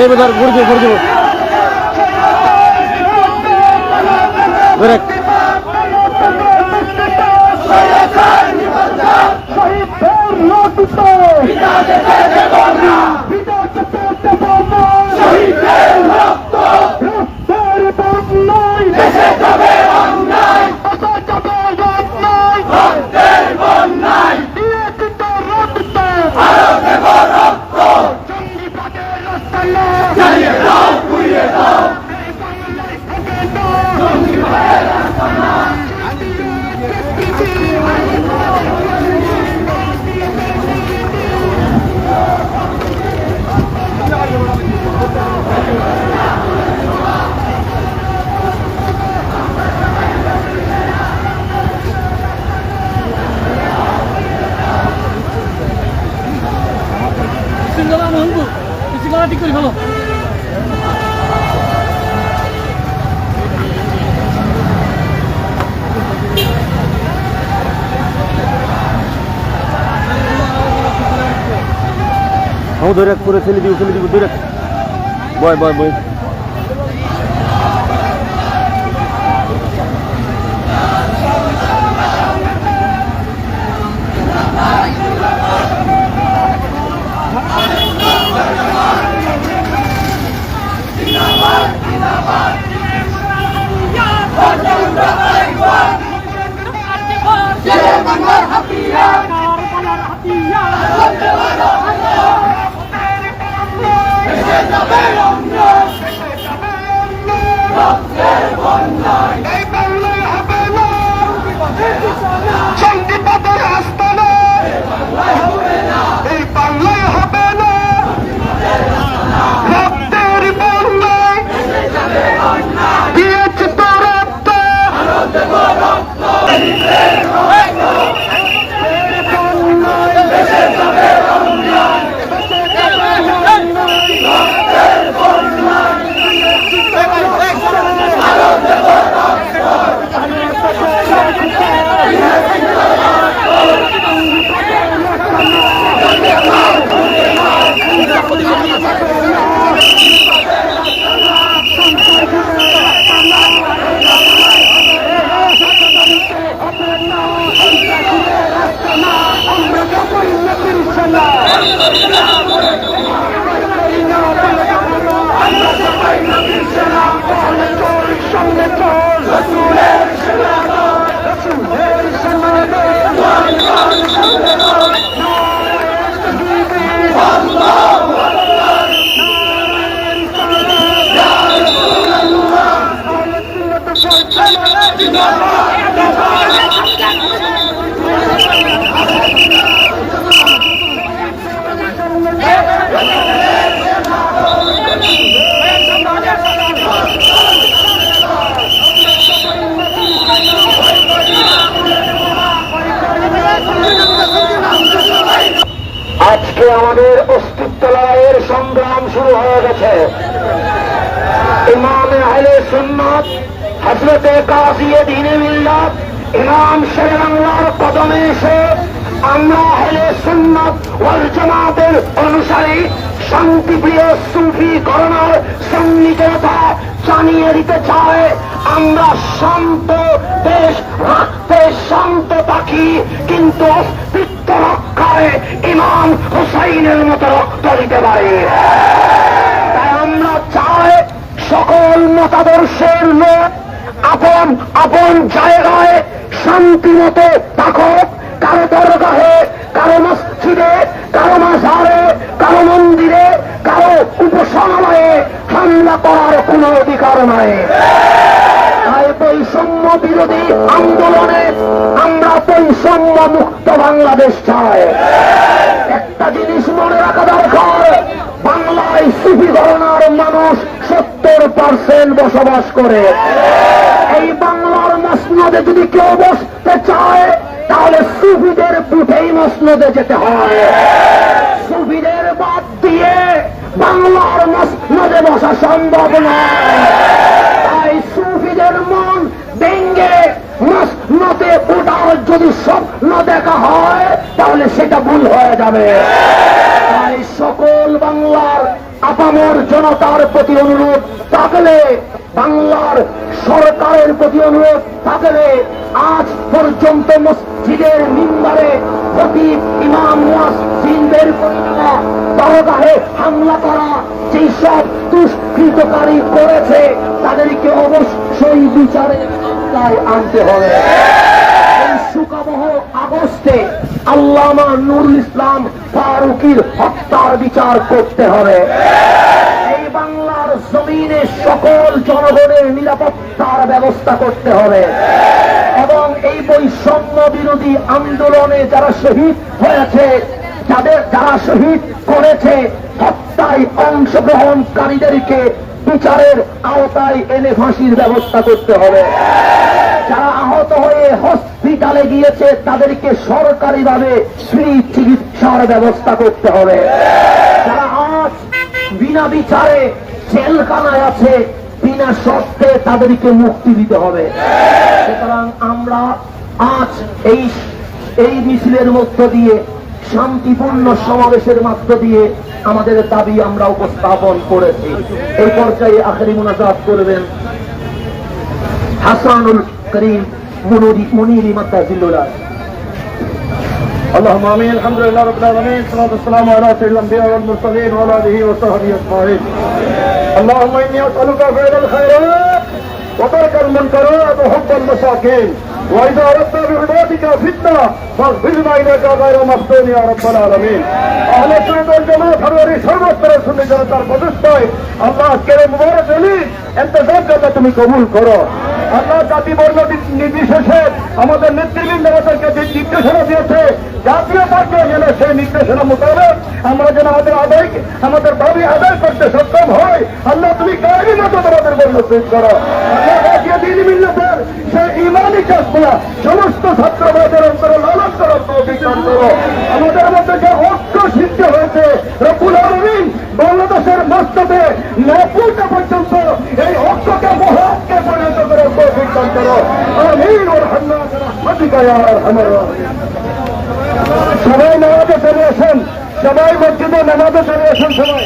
এই ধর ঘুরে দিব ঘুরে দিব ধরে সিঙ্গলা মহঙ্গু সিঙ্গলা ঠিক করে ফেলো ধরে করে ফেলে দিব ফেলে দিব, ধরে। বয় বয় বয়। আজকে আমাদের অস্তিত্ব লড়াইয়ের সংগ্রাম শুরু হয়ে গেছে। ইমাম আহলে সুন্নাত হজরতে কাজিয়ে দিনে মিল্লাত ইমাম শের বাংলার কদমে এসে আমরা আহলে সুন্নাত ওয়াল জামাতের অনুসারী শান্তিপ্রিয় সুফি করোনার সন্নিকতা জানিয়ে দিতে চায় আমরা শান্ত দেশ রাখতে শান্ত থাকি কিন্তু অস্তিত্ব রক্ষায় ইমাম হুসাইনের মতো রক্ত দিতে পারি। তাই আমরা চাই সকল মতাদর্শের লোক আপন আপন জায়গায় শান্তি মতো থাকুক কারও দরগাহে, কারও মসজিদে, কারও মাঝারে কারও মন্দিরে, কারও উপাসনালয়ে হামলা করার কোনো অধিকার নাই। বৈষম্য বিরোধী আন্দোলনে আমরা বৈষম্য মুক্ত বাংলাদেশ চাই। একটা জিনিস মনে রাখা দরকার, বাংলায় সুফি ঘরনার মানুষ সত্তর পার্সেন্ট বসবাস করে। যদি কেউ বসতে চায়, তাহলে সুফিদের বুথেই মসনদে যেতে হয়। সুফিদের বাদ দিয়ে বাংলার মসনদে বসা সম্ভব নয়। তাই সুফিদের মন ভেঙ্গে মসনদে ওঠার যদি স্বপ্ন দেখা হয়, তাহলে সেটা ভুল হয়ে যাবে। তাই সকল বাংলার আপামর জনতার প্রতি অনুরোধ থাকলে বাংলার সরকারের প্রতি অনুরোধ থাকলে আজ পর্যন্ত মসজিদের মিম্বারে খতিব ইমাম মুয়াজ্জিনদের পরিণামা হামলা করা, যেই সব দুষ্কৃতকারী করেছে, তাদেরকে অবশ্যই বিচারে আনতে হবে। সুকাবহ আগস্টে আল্লামা নুরুল ইসলাম ফারুকির হত্যার বিচার করতে হবে। সকল জনগণের নিরাপত্তার ব্যবস্থা করতে হবে। এবং এই বৈষম্য বিরোধী আন্দোলনে যারা শহীদ হয়েছে, যাদের, যারা শহীদ করেছে হত্যায় অংশগ্রহণকারীদেরকে বিচারের আওতায় এনে ফাঁসির ব্যবস্থা করতে হবে। যারা আহত হয়ে হসপিটালে গিয়েছে, তাদেরকে সরকারিভাবে ফ্রি চিকিৎসার ব্যবস্থা করতে হবে। যারা আজ বিনা বিচারে জেলখানায় আছে বিনা শর্তে তাদেরকে মুক্তি দিতে হবে সুতরাং আমরা আজ এই এই মিছিলের মধ্য দিয়ে শান্তিপূর্ণ সমাবেশের মধ্য দিয়ে আমাদের দাবি আমরা উপস্থাপন করেছি এই পর্যায়ে আখেরি মুনাজাত করবেন হাসানুল করিম মুনুরি মুনিরি মাদ্দাজিল্লুল্লাহ اللهم امين الحمد لله رب العالمين والصلاه والسلام على سيد الانبياء والمرسلين وعلى اله وصحبه اجمعين اللهم اني اسالك فعل الخيرات وترك المنكرات وحب المساكين واذا اردت بعبادك فتنه فاغفرنا اليك غير مفتون يا رب العالمين اهل السنه والجماعه ফেব্রুয়ারি সর্বত্র শুনে জনতার প্রচেষ্টায় আল্লাহ আজকের এই মুবারক এলি এন্তজাম জন্য তুমি কবুল করো আল্লাহ জাতি বর্ণ নির্বিশেষে আমাদের নেতৃবৃন্দ আমাদেরকে যে নির্দেশনা দিয়েছে, জাতীয় পর্যায়ে যেন সেই নির্দেশনা মোতাবেক আমরা যেন আমাদের আদায় আমাদের দাবি আদায় করতে সক্ষম হয় আল্লাহ, তুমি কারি মতো তোমাদের বর্ণ শেষ করো। সমস্ত ছাত্রবাদের অন্তরে লালন করার আমাদের মধ্যে যে সবাই নামাজে চলে আসেন সবাই মসজিদে নামাজে চলে আসেন সবাই